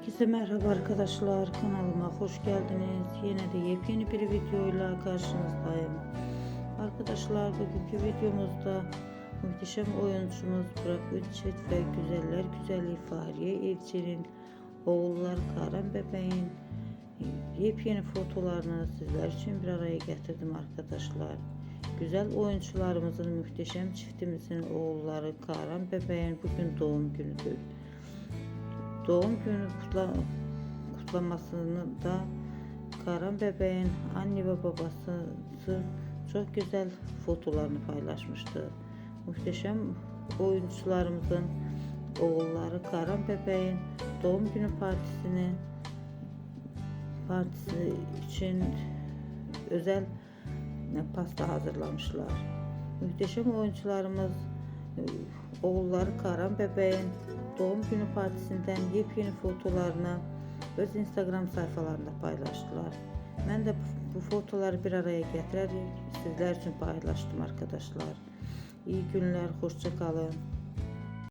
Herkese merhaba arkadaşlar kanalıma hoş geldiniz. Yine de yepyeni bir videoyla karşınızdayım. Arkadaşlar bugünkü videomuzda muhteşem oyuncumuz Burak Üççet ve Güzeller Güzeli Fahriye Evcen'in oğulları Karen Bebeğin yepyeni fotolarını sizler için bir araya getirdim arkadaşlar. Güzel oyuncularımızın muhteşem çiftimizin oğulları Karen Bebeğin bugün doğum günüdür. Doğum günü kutla, kutlamasını da Karan bebeğin anne ve babası çok güzel fotolarını paylaşmıştı. Muhteşem oyuncularımızın oğulları Karan bebeğin doğum günü partisini partisi için özel pasta hazırlamışlar. Muhteşem oyuncularımız oğulları Karan bebeğin doğum günü partisinden yepyeni fotolarını öz Instagram sayfalarında paylaştılar. Ben de bu, fotoları bir araya getirerek sizler için paylaştım arkadaşlar. İyi günler, hoşça kalın.